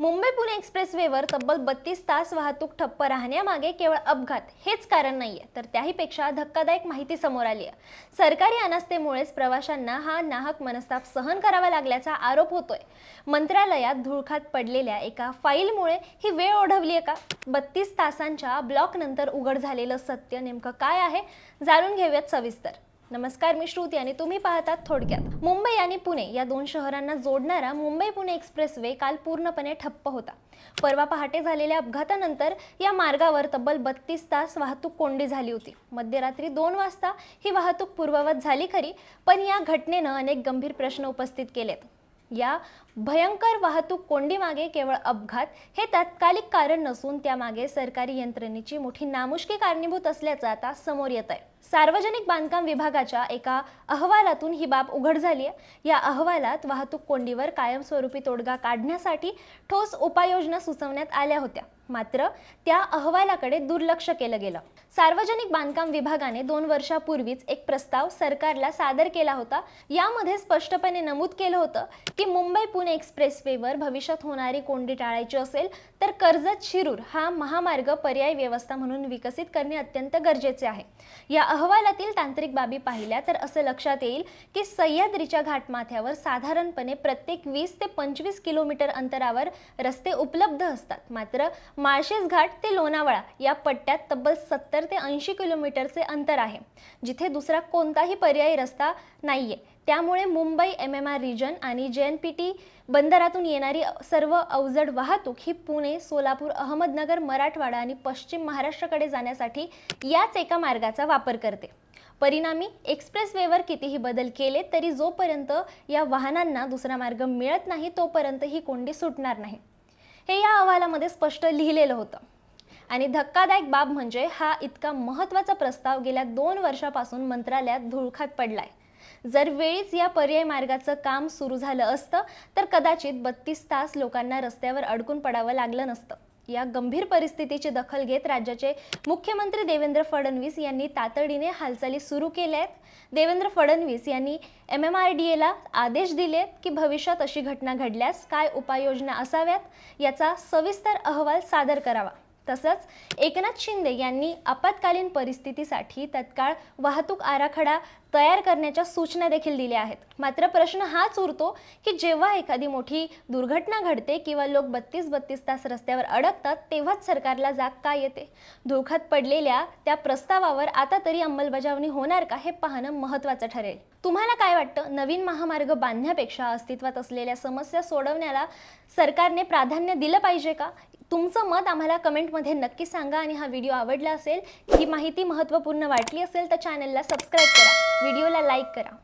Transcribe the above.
मुंबई पुणे एक्सप्रेसवेवर तब्बल बत्तीस तास वाहतूक ठप्प राहण्यामागे केवळ अपघात हेच कारण नाहीये. तर त्याहीपेक्षा धक्कादायक माहिती समोर आली आहे सरकारी अनास्थेमुळेच प्रवाशांना हा नाहक मनस्ताप सहन करावा लागल्याचा आरोप होतोय. मंत्रालयात धुळखात पडलेल्या एका फाईलमुळे ही वेळ ओढवली आहे का? बत्तीस तासांच्या ब्लॉकनंतर उघड झालेलं सत्य नेमकं काय आहे? जाणून घेऊयात सविस्तर. नमस्कार मी श्रुती आणि तुम्ही पाहतात थोडक्यात. मुंबई आणि पुणे या दोन शहरांना जोडणारा मुंबई पुणे एक्सप्रेसवे काल पूर्णपणे ठप्प होता. परवा पहाटे झालेल्या अपघातानंतर या मार्गावर तब्बल बत्तीस तास वाहतूक कोंडी झाली होती. मध्यरात्री दोन वाजता ही वाहतूक पूर्ववत झाली खरी पण या घटनेनं अनेक गंभीर प्रश्न उपस्थित केलेत. या भयंकर वाहतूक कोंडीमागे केवळ अपघात हे तात्कालिक कारण नसून त्यामागे सरकारी यंत्रणेची मोठी नामुष्की कारणीभूत असल्याचं आता समोर येत आहे सार्वजनिक बांधकाम विभागाच्या एका अहवालातून ही बाब उघड झाली आहे. या अहवालात वाहतूक कोंडीवर कायमस्वरूपी तोडगा काढण्यासाठी ठोस उपाययोजना सुचवण्यात आल्या होत्या. मात्र त्या अहवालाकडे दुर्लक्ष केलं गेलं. सार्वजनिक बांधकाम विभागाने दोन वर्षापूर्वीच एक प्रस्ताव सरकारला सादर केला होता. यामध्ये स्पष्टपणे नमूद केलं होतं की मुंबई पुणे एक्सप्रेसवेवर भविष्यात होणारी कोंडी टाळायची असेल तर कर्जत शिरूर हा महामार्ग पर्याय व्यवस्था म्हणून विकसित करणे अत्यंत गरजेचे आहे. या अहवालातील तांत्रिक बाबी पाहिल्या तर असं लक्षात येईल की सह्याद्रीच्या घाटमाथ्यावर साधारणपणे प्रत्येक वीस ते पंचवीस किलोमीटर अंतरावर रस्ते उपलब्ध असतात. मात्र माळशेज घाट ते लोणावळा या पट्ट्यात तब्बल सत्तर ते ऐंशी किलोमीटरचे अंतर आहे जिथे दुसरा कोणताही पर्यायी रस्ता नाहीये. त्यामुळे Mumbai M M R region आणि जे एन पी टी बंदरातून येणारी सर्व अवजड वाहतूक ही पुणे सोलापूर अहमदनगर मराठवाडा आणि पश्चिम महाराष्ट्राकडे जाण्यासाठी याच एका मार्गाचा वापर करते. परिणामी एक्सप्रेसवेवर कितीही बदल केले तरी जोपर्यंत या वाहनांना दुसरा मार्ग मिळत नाही तोपर्यंत ही कोंडी सुटणार नाही. हे या अहवालामध्ये स्पष्ट लिहिलेलं होतं. आणि धक्कादायक बाब म्हणजे हा इतका महत्त्वाचा प्रस्ताव गेल्या दोन वर्षापासून मंत्रालयात धुळखात पडलाय. जर वेळीच या पर्याय मार्गाचं काम सुरू झालं असतं तर कदाचित बत्तीस तास लोकांना रस्त्यावर अडकून पडावं लागलं नसतं. या गंभीर परिस्थितीची दखल घेत राज्याचे मुख्यमंत्री देवेंद्र फडणवीस यांनी तातडीने हालचाली सुरू केल्या आहेत देवेंद्र फडणवीस यांनी एम एम आर डी एला आदेश दिलेत की भविष्यात अशी घटना घडल्यास काय उपाययोजना असाव्यात याचा सविस्तर अहवाल सादर करावा. तसंच एकनाथ शिंदे यांनी आपत्कालीन परिस्थितीसाठी तत्काळ वाहतूक आराखडा तयार करण्याच्या सूचना देखील दिल्या आहेत. मात्र प्रश्न हाच उरतो की जेव्हा एखादी मोठी दुर्घटना घडते किंवा लोक बत्तीस बत्तीस तास रस्त्यावर अडकतात तेव्हाच सरकारला जाग का येते? धोक्यात पडलेल्या त्या प्रस्तावावर आता तरी अंमलबजावणी होणार का हे पाहणं महत्त्वाचं ठरेल. तुम्हाला काय वाटतं? नवीन महामार्ग बांधण्यापेक्षा अस्तित्वात असलेल्या समस्या सोडवण्याला सरकारने प्राधान्य दिलं पाहिजे का? तुमचं मत आम्हाला कमेंटमध्ये नक्की सांगा आणि हा व्हिडिओ आवडला असेल ही माहिती महत्त्वपूर्ण वाटली असेल तर चॅनलला सबस्क्राईब करा. व्हिडिओला लाईक करा.